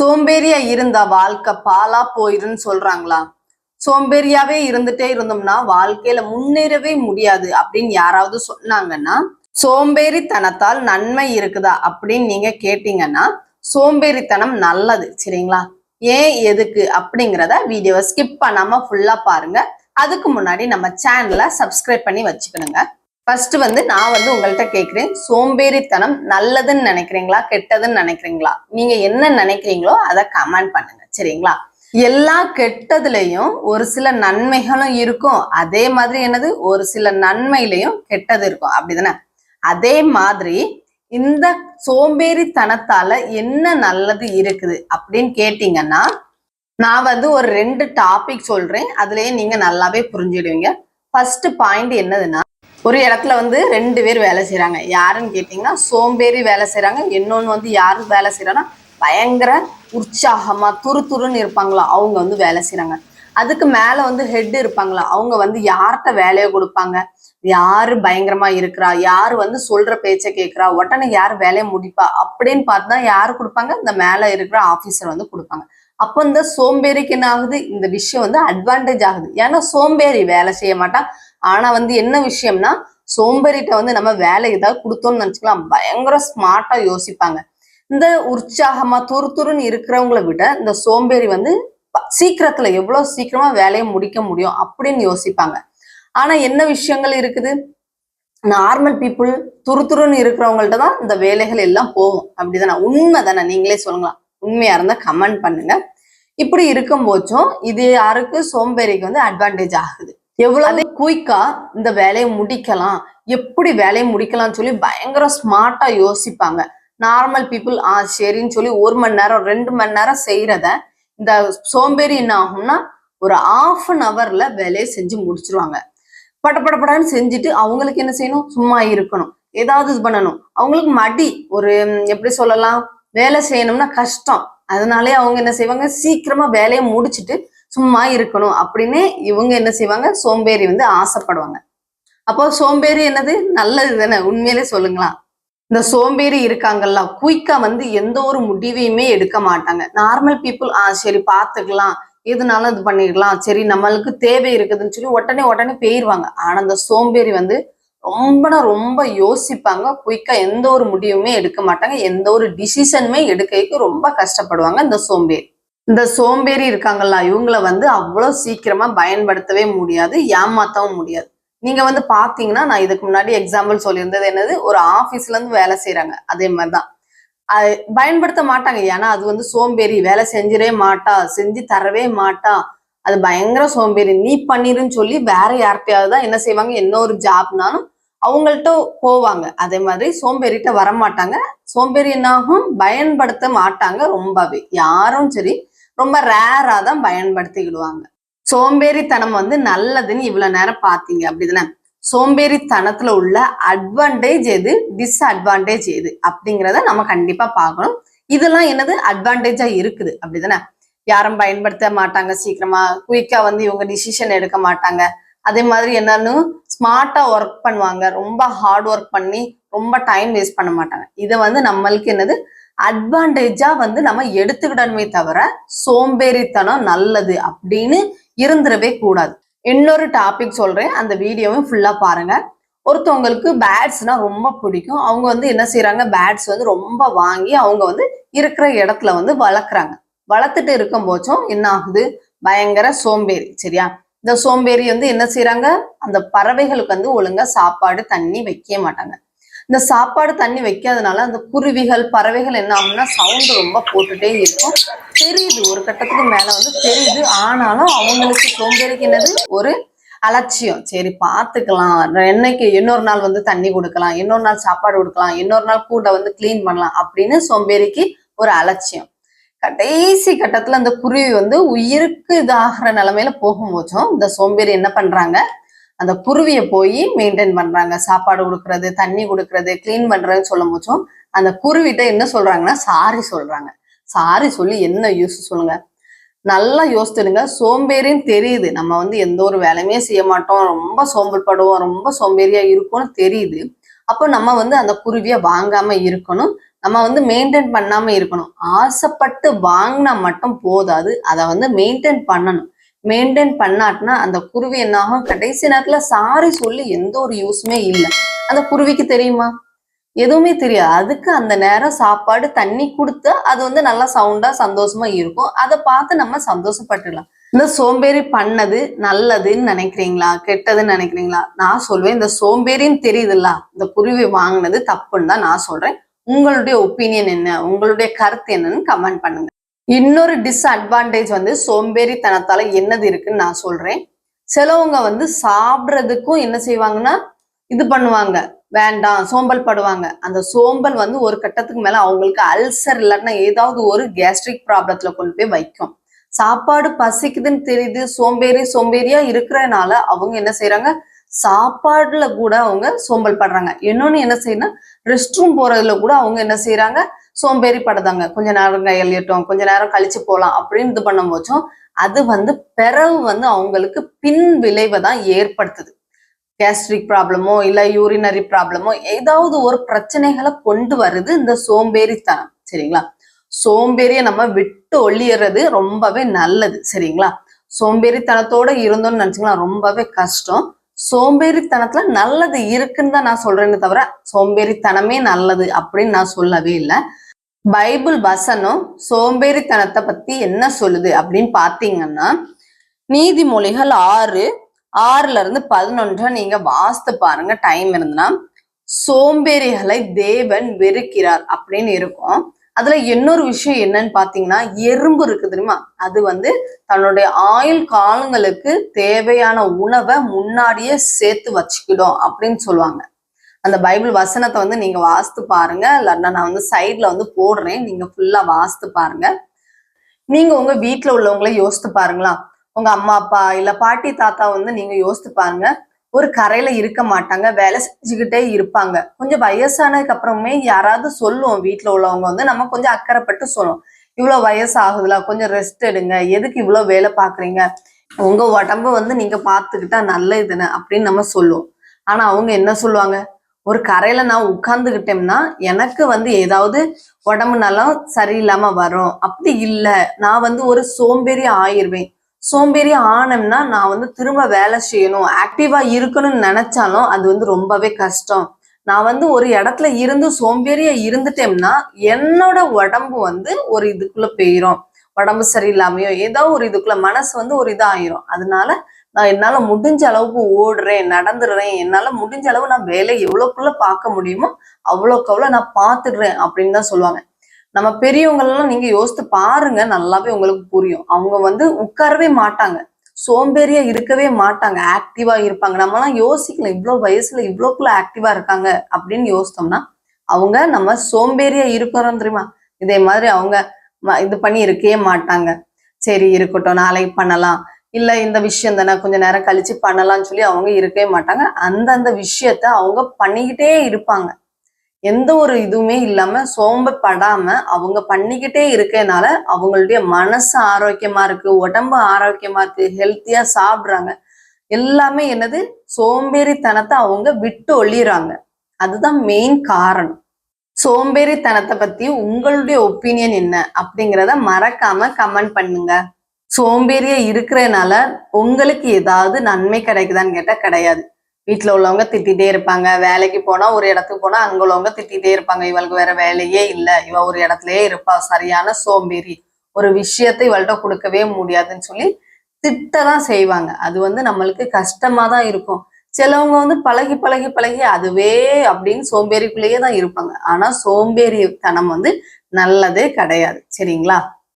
சோம்பேறியா இருந்த வாழ்க்கை பாலா போயிருன்னு சொல்றாங்களா? சோம்பேறியாவே இருந்துட்டே இருந்தோம்னா வாழ்க்கையில முன்னேறவே முடியாது அப்படின்னு யாராவது சொன்னாங்கன்னா சோம்பேறித்தனத்தால் நன்மை இருக்குதா அப்படின்னு நீங்க கேட்டீங்கன்னா சோம்பேறித்தனம் நல்லது சரிங்களா? ஏன் எதுக்கு அப்படிங்கிறத வீடியோவை ஸ்கிப் பண்ணாம ஃபுல்லா பாருங்க. அதுக்கு முன்னாடி நம்ம சேனலை சப்ஸ்கிரைப் பண்ணி வச்சுக்கணுங்க. ஃபர்ஸ்ட் வந்து நான் வந்து உங்கள்கிட்ட கேட்குறேன் சோம்பேறித்தனம் நல்லதுன்னு நினைக்கிறீங்களா கெட்டதுன்னு நினைக்கிறீங்களா? நீங்க என்ன நினைக்கிறீங்களோ அதை கமெண்ட் பண்ணுங்க சரிங்களா? எல்லா கெட்டதுலயும் ஒரு சில நன்மைகளும் இருக்கும். அதே மாதிரி என்னது? ஒரு சில நன்மையிலையும் கெட்டது இருக்கும். அப்படிதானே? அதே மாதிரி இந்த சோம்பேறித்தனத்தால என்ன நல்லது இருக்குது அப்படின்னு கேட்டீங்கன்னா நான் வந்து ஒரு ரெண்டு டாபிக் சொல்றேன். அதுலயே நீங்க நல்லாவே புரிஞ்சிடுவீங்க. ஃபர்ஸ்ட் பாயிண்ட் என்னதுன்னா ஒரு இடத்துல வந்து ரெண்டு பேர் வேலை செய்றாங்க. யாருன்னு கேட்டிங்கன்னா சோம்பேறி வேலை செய்கிறாங்க இன்னொன்று வந்து யார் வேலை செய்கிறாங்கன்னா பயங்கர உற்சாகமா துரு துருன்னு இருப்பாங்களா அவங்க வந்து வேலை செய்றாங்க. அதுக்கு மேலே வந்து ஹெட் இருப்பாங்களா அவங்க வந்து யார்கிட்ட வேலையை கொடுப்பாங்க? யாரு பயங்கரமா இருக்கிறா? யாரு வந்து சொல்ற பேச்சை கேட்குறா? உடனே யார் வேலையை முடிப்பா? அப்படின்னு பார்த்து தான் யார் கொடுப்பாங்க? இந்த மேலே இருக்கிற ஆஃபீஸர் வந்து கொடுப்பாங்க. அப்போ இந்த சோம்பேறிக்கு என்ன ஆகுது? இந்த விஷயம் வந்து அட்வான்டேஜ் ஆகுது. ஏன்னா சோம்பேறி வேலை செய்ய மாட்டான். ஆனா வந்து என்ன விஷயம்னா சோம்பேறிட்ட வந்து நம்ம வேலை ஏதாவது கொடுத்தோம்னு நினச்சிக்கலாம். பயங்கர ஸ்மார்ட்டா யோசிப்பாங்க. இந்த உற்சாகமா துரு துருன்னு இருக்கிறவங்களை விட இந்த சோம்பேறி வந்து ப- சீக்கிரத்துல எவ்வளவு சீக்கிரமா வேலையை முடிக்க முடியும் அப்படின்னு யோசிப்பாங்க. ஆனா என்ன விஷயங்கள் இருக்குது? நார்மல் பீப்புள் துரு துருன்னு இருக்கிறவங்கள்ட்ட தான் இந்த வேலைகள் எல்லாம் போகும். அப்படிதானே? உண்மை தானே நீங்களே சொல்லுங்களா உண்மையா இருந்தா கமெண்ட் பண்ணுங்க. இப்படி இருக்கும் போச்சும் இது யாருக்கு சோம்பேறிக்கு வந்து அட்வான்டேஜ் ஆகுது. எவ்வளவு? குயிக்கா இந்த வேலையை முடிக்கலாம். எப்படி வேலையை முடிக்கலாம்னு சொல்லி பயங்கர ஸ்மார்ட்டா யோசிப்பாங்க. நார்மல் பீப்புள் ஆ சரின்னு சொல்லி ஒரு மணி நேரம் ரெண்டு மணி நேரம் செய்யறத இந்த சோம்பேறி என்ன ஆகும்னா ஒரு ஆஃப் அன் ஹவர்ல வேலையை செஞ்சு முடிச்சிருவாங்க. பட பட படன்னு செஞ்சுட்டு அவங்களுக்கு என்ன செய்யணும்? சும்மா இருக்கணும். ஏதாவது இது பண்ணணும். அவங்களுக்கு மடி ஒரு எப்படி சொல்லலாம்? வேலை செய்யணும்னா கஷ்டம். அதனாலே அவங்க என்ன செய்வாங்க? சீக்கிரமா வேலையை முடிச்சிட்டு சும்மா இருக்கணும். அப்படின்னு இவங்க என்ன செய்வாங்க? சோம்பேறி வந்து ஆசைப்படுவாங்க. அப்போ சோம்பேறி என்னது? நல்லது தானே? உண்மையிலே சொல்லுங்களா இந்த சோம்பேறி இருக்காங்கல்ல குயிக்கா வந்து எந்த ஒரு முடிவையுமே எடுக்க மாட்டாங்க. நார்மல் பீப்புள் ஆ சரி பார்த்துக்கலாம். எதுனாலும் இது பண்ணிடலாம். சரி நம்மளுக்கு தேவை இருக்குதுன்னு சொல்லி உடனே உடனே போயிருவாங்க. ஆனா இந்த சோம்பேறி வந்து ரொம்ப ரொம்ப யோசிப்பாங்க. குயிக்கா எந்த ஒரு முடிவுமே எடுக்க மாட்டாங்க. எந்த ஒரு டிசிஷனுமே எடுக்கிறதுக்கு ரொம்ப கஷ்டப்படுவாங்க. இந்த சோம்பேறி. இந்த சோம்பேறி இருக்காங்கல்ல இவங்கள வந்து அவ்வளோ சீக்கிரமா பயன்படுத்தவே முடியாது ஏமாத்தவும் முடியாது. நீங்க வந்து பாத்தீங்கன்னா நான் இதுக்கு முன்னாடி எக்ஸாம்பிள் சொல்லியிருந்தது என்னது? ஒரு ஆபீஸ்ல இருந்து வேலை செய்யறாங்க அதே மாதிரிதான். அது பயன்படுத்த மாட்டாங்க. ஏன்னா அது வந்து சோம்பேறி. வேலை செஞ்சிடவே மாட்டா செஞ்சு தரவே மாட்டா. அது பயங்கர சோம்பேறி. நீ பண்ணிருன்னு சொல்லி வேற யார்கிட்டயாவது தான் என்ன செய்வாங்க? என்ன ஒரு ஜாப்னாலும் அவங்கள்ட்ட போவாங்க. அதே மாதிரி சோம்பேறிட்ட வரமாட்டாங்க. சோம்பேறி என்னாகும்? பயன்படுத்த மாட்டாங்க ரொம்பவே. யாரும் சரி ரொம்ப ரேரா தான் பயன்படுத்திக்கிடுவாங்க. சோம்பேறித்தனம் வந்து நல்லதுன்னு இவ்வளவு நேரம் பாத்தீங்க அப்படிதானே? சோம்பேறித்தனத்துல உள்ள அட்வான்டேஜ் எது? டிஸ்அட்வான்டேஜ் எது? அப்படிங்கிறத நம்ம கண்டிப்பா பார்க்கணும். இதெல்லாம் என்னது? அட்வான்டேஜா இருக்குது. அப்படிதானே? யாரும் பயன்படுத்த மாட்டாங்க சீக்கிரமா. குயிக்கா வந்து இவங்க டிசிஷன் எடுக்க மாட்டாங்க. அதே மாதிரி என்னன்னு ஸ்மார்ட்டா ஒர்க் பண்ணுவாங்க. ரொம்ப ஹார்ட் ஒர்க் பண்ணி ரொம்ப டைம் வேஸ்ட் பண்ண மாட்டாங்க. இதை வந்து நம்மளுக்கு என்னது? அட்வான்டேஜா வந்து நம்ம எடுத்துக்கிடணுமே தவிர சோம்பேறித்தனம் நல்லது அப்படின்னு இருந்துடவே கூடாது. இன்னொரு டாபிக் சொல்றேன். அந்த வீடியோவும் ஃபுல்லா பாருங்க. ஒருத்தவங்களுக்கு பேட்ஸ்னா ரொம்ப பிடிக்கும். அவங்க வந்து என்ன செய்யறாங்க பேட்ஸ் வந்து ரொம்ப வாங்கி அவங்க வந்து இருக்கிற இடத்துல வந்து வளர்க்குறாங்க. வளர்த்துட்டு இருக்கும் போச்சும் என்ன ஆகுது? பயங்கர சோம்பேறி சரியா? இந்த சோம்பேறி வந்து என்ன செய்யறாங்க அந்த பறவைகளுக்கு வந்து ஒழுங்கா சாப்பாடு தண்ணி வைக்க மாட்டாங்க. இந்த சாப்பாடு தண்ணி வைக்காதனால அந்த குருவிகள் பறவைகள் என்ன ஆகும்னா சவுண்ட் ரொம்ப போட்டுட்டே இருக்கும். தெரியுது ஒரு கட்டத்துக்கு மேல வந்து தெரியுது. ஆனாலும் அவங்களுக்கு சோம்பேறிக்கு என்னது? ஒரு அலட்சியம். சரி பார்த்துக்கலாம். என்னைக்கு இன்னொரு நாள் வந்து தண்ணி கொடுக்கலாம் இன்னொரு நாள் சாப்பாடு கொடுக்கலாம் இன்னொரு நாள் கூட்டை வந்து க்ளீன் பண்ணலாம் அப்படின்னு சோம்பேறிக்கு ஒரு அலட்சியம். கடைசி கட்டத்துல அந்த குருவி வந்து உயிருக்கு இதாகிற நிலைமையில போகும்போதும் இந்த சோம்பேறி என்ன பண்றாங்க? அந்த குருவியை போய் மெயின்டைன் பண்றாங்க. சாப்பாடு கொடுக்கறது தண்ணி கொடுக்கறது கிளீன் பண்றதுன்னு சொல்லும் போதும் அந்த குருவிட்ட என்ன சொல்றாங்கன்னா சாரி சொல்றாங்க. சாரி சொல்லி என்ன யூஸ் சொல்லுங்க? நல்லா யோசித்துடுங்க. சோம்பேறின்னு தெரியுது. நம்ம வந்து எந்த ஒரு வேலையுமே செய்ய மாட்டோம். ரொம்ப சோம்பல் படுவோம் ரொம்ப சோம்பேறியா இருக்கும்னு தெரியுது. அப்போ நம்ம வந்து அந்த குருவியை வாங்காம இருக்கணும். நம்ம வந்து மெயின்டைன் பண்ணாம இருக்கணும். ஆசைப்பட்டு வாங்கினா மட்டும் போதாது. அதை வந்து மெயின்டைன் பண்ணணும். மெயின்டைன் பண்ணாட்டினா அந்த குருவி என்னாகும்? கடைசி நேரத்துல சாரி சொல்லி எந்த ஒரு யூஸுமே இல்லை. அந்த குருவிக்கு தெரியுமா? எதுவுமே தெரியாது. அதுக்கு அந்த நேரம் சாப்பாடு தண்ணி கொடுத்தா அது வந்து நல்லா சவுண்டா சந்தோஷமா இருக்கும். அதை பார்த்து நம்ம சந்தோஷப்பட்டுலாம் இந்த சோம்பேறி பண்ணது நல்லதுன்னு நினைக்கிறீங்களா? கெட்டதுன்னு நினைக்கிறீங்களா? நான் சொல்வேன் இந்த சோம்பேறின்னு தெரியுதுல்ல இந்த குருவி வாங்கினது தப்புன்னு தான் நான் சொல்றேன். உங்களுடைய ஒப்பீனியன் என்ன? உங்களுடைய கருத்து என்னன்னு கமெண்ட் பண்ணுங்க. இன்னொரு டிஸ்அட்வான்டேஜ் வந்து சோம்பேறித்தனத்தால என்னது இருக்குன்னு நான் சொல்றேன். சிலவங்க வந்து சாப்பிட்றதுக்கும் என்ன செய்வாங்கன்னா இது பண்ணுவாங்க. வேண்டாம் சோம்பல் படுவாங்க. அந்த சோம்பல் வந்து ஒரு கட்டத்துக்கு மேல அவங்களுக்கு அல்சர் இல்லைன்னா ஏதாவது ஒரு கேஸ்ட்ரிக் ப்ராப்ளத்துல கொண்டு போய் வைக்கும். சாப்பாடு பசிக்குதுன்னு தெரியுது சோம்பேறி சோம்பேறியா இருக்கிறனால அவங்க என்ன செய்யறாங்க சாப்பாடுல கூட அவங்க சோம்பல் படுறாங்க. இன்னொன்னு என்ன செய்யணும் ரெஸ்ட் ரூம் போறதுல கூட அவங்க என்ன செய்யறாங்க சோம்பேறி படுதாங்க கொஞ்ச நேரம் கையெழுட்டும் கொஞ்ச நேரம் கழிச்சு போகலாம் அப்படின்னு இது பண்ணும் போச்சும் அது வந்து பிறவு வந்து அவங்களுக்கு பின் விளைவை தான் ஏற்படுத்துது. கேஸ்ட்ரிக் ப்ராப்ளமோ இல்லை யூரினரி ப்ராப்ளமோ ஏதாவது ஒரு பிரச்சனைகளை கொண்டு வருது இந்த சோம்பேறித்தனம். சரிங்களா? சோம்பேறியை நம்ம விட்டு ஒளியறது ரொம்பவே நல்லது சரிங்களா? சோம்பேறித்தனத்தோட இருந்தோம்னு நினைச்சுங்களா ரொம்பவே கஷ்டம். சோம்பேறித்தனத்துல நல்லது இருக்குன்னு தான் நான் சொல்றேன்னு தவிர சோம்பேறித்தனமே நல்லது அப்படின்னு நான் சொல்லவே இல்லை. பைபிள் வசனம் சோம்பேறித்தனத்தை பத்தி என்ன சொல்லுது அப்படின்னு பாத்தீங்கன்னா நீதிமொழிகள் ஆறு ஆறுல இருந்து பதினொன்றை நீங்க வாசித்து பாருங்க டைம் இருந்ததுன்னா சோம்பேறிகளை தேவன் வெறுக்கிறார் அப்படின்னு இருக்கும். அதுல இன்னொரு விஷயம் என்னன்னு பாத்தீங்கன்னா எறும்பு இருக்கு தெரியுமா? அது வந்து தன்னுடைய ஆயுள் காலங்களுக்கு தேவையான உணவை முன்னாடியே சேர்த்து வச்சுக்கிடும் அப்படின்னு சொல்லுவாங்க. அந்த பைபிள் வசனத்தை வந்து நீங்க வாசித்து பாருங்க. இல்லைன்னா நான் வந்து சைட்ல வந்து போடுறேன். நீங்க ஃபுல்லா வாசித்து பாருங்க. நீங்க உங்க வீட்டுல உள்ளவங்கள யோசித்து பாருங்களா? உங்க அம்மா அப்பா இல்ல பாட்டி தாத்தா வந்து நீங்க யோசித்து பாருங்க. ஒரு கரையில இருக்க மாட்டாங்க வேலை செஞ்சுக்கிட்டே இருப்பாங்க. கொஞ்சம் வயசானதுக்கு அப்புறமே யாராவது சொல்லுவோம் வீட்டுல உள்ளவங்க வந்து நம்ம கொஞ்சம் அக்கறைப்பட்டு சொல்லுவோம் இவ்வளவு வயசு ஆகுதுல கொஞ்சம் ரெஸ்ட் எடுங்க. எதுக்கு இவ்வளவு வேலை பாக்குறீங்க? உங்க உடம்ப வந்து நீங்க பாத்துக்கிட்டா நல்லதுன்னு அப்படின்னு நம்ம சொல்லுவோம். ஆனா அவங்க என்ன சொல்லுவாங்க? ஒரு கரையில நான் உட்கார்ந்துகிட்டேன்னா எனக்கு வந்து ஏதாவது உடம்பு நல்லா சரியில்லாம வரும். அப்படி இல்லை. நான் வந்து ஒரு சோம்பேறி ஆயிருவேன். சோம்பேறி ஆனம்னா நான் வந்து திரும்ப வேலை செய்யணும் ஆக்டிவா இருக்கணும்னு நினைச்சாலும் அது வந்து ரொம்பவே கஷ்டம். நான் வந்து ஒரு இடத்துல இருந்து சோம்பேறியா இருந்துட்டேன்னா என்னோட உடம்பு வந்து ஒரு இதுக்குள்ள போயிரும். உடம்பு சரியில்லாமையோ ஏதோ ஒரு இதுக்குள்ள மனசு வந்து ஒரு இதாயிரும். அதனால நான் என்னால முடிஞ்ச அளவுக்கு ஓடுறேன் நடந்துடுறேன் என்னால முடிஞ்ச அளவு நான் வேலை எவ்வளவுக்குள்ள பார்க்க முடியுமோ அவ்வளோக்கு அவ்வளோ நான் பார்த்துடுறேன் அப்படின்னு தான் சொல்லுவாங்க. நம்ம பெரியவங்களெல்லாம் நீங்க யோசித்து பாருங்க நல்லாவே உங்களுக்கு புரியும். அவங்க வந்து உட்காரவே மாட்டாங்க. சோம்பேறியா இருக்கவே மாட்டாங்க. ஆக்டிவா இருப்பாங்க. நம்மலாம் யோசிக்கல இவ்வளோ வயசுல இவ்வளோக்குள்ள ஆக்டிவா இருக்காங்க அப்படின்னு யோசித்தோம்னா அவங்க நம்ம சோம்பேறியா இருக்கிறோம் தெரியுமா? இதே மாதிரி அவங்க இது பண்ணி இருக்கவே மாட்டாங்க. சரி இருக்கட்டும் நாளைக்கு பண்ணலாம். இல்ல இந்த விஷயம் தானே கொஞ்ச நேரம் கழிச்சு பண்ணலாம்னு சொல்லி அவங்க இருக்கவே மாட்டாங்க. அந்தந்த விஷயத்த அவங்க பண்ணிக்கிட்டே இருப்பாங்க. எந்த ஒரு இதுவுமே இல்லாம சோம்பப்படாம அவங்க பண்ணிக்கிட்டே இருக்கனால அவங்களுடைய மனசு ஆரோக்கியமா இருக்கு உடம்பு ஆரோக்கியமா இருக்கு ஹெல்த்தியா சாப்பிடுறாங்க. எல்லாமே என்னது? சோம்பேறித்தனத்தை அவங்க விட்டு ஒழிறாங்க அதுதான் மெயின் காரணம். சோம்பேறித்தனத்தை பத்தி உங்களுடைய ஒப்பீனியன் என்ன அப்படிங்கிறத மறக்காம கமெண்ட் பண்ணுங்க. சோம்பேறியா இருக்கிறதுனால உங்களுக்கு ஏதாவது நன்மை கிடைக்குதான்னு கேட்டா கிடையாது. வீட்டில் உள்ளவங்க திட்டிகிட்டே இருப்பாங்க. வேலைக்கு போனால் ஒரு இடத்துக்கு போனால் அங்கே உள்ளவங்க திட்டிகிட்டே இருப்பாங்க. இவளுக்கு வேற வேலையே இல்லை. இவ ஒரு இடத்துலயே இருப்பா. சரியான சோம்பேறி. ஒரு விஷயத்தை இவள்கிட்ட கொடுக்கவே முடியாதுன்னு சொல்லி திட்டதான் செய்வாங்க. அது வந்து நம்மளுக்கு கஷ்டமா தான் இருக்கும். சிலவங்க வந்து பழகி பழகி பழகி அதுவே அப்படின்னு சோம்பேறிக்குள்ளேயே தான் இருப்பாங்க. ஆனா சோம்பேறித்தனம் வந்து நல்லதே கிடையாது. சரிங்களா?